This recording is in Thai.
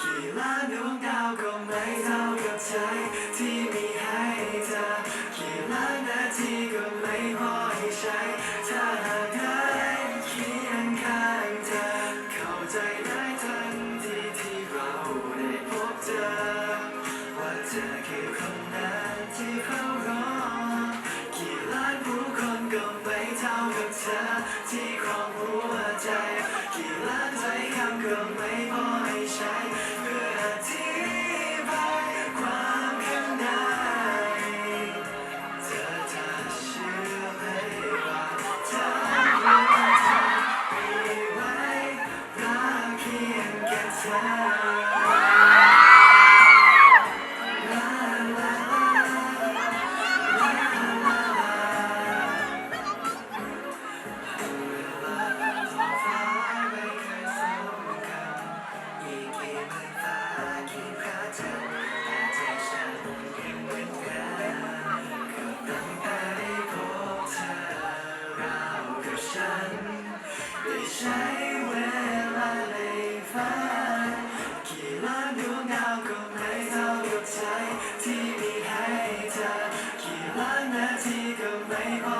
กี่ล้านดวงดาวก็ไม่เท่ากับใจที่มีให้เธอกี่ล้านนาทีก็ไม่พอให้ใช้ถ้าได้เคียงข้างเธอเข้าใจได้ทันทีที่เราได้พบเจอ ว่าเธอคือคนนั้นที่เขารอกี่ล้านผู้คนก็ไม่เท่ากับเธอที่ครอง time. my heart.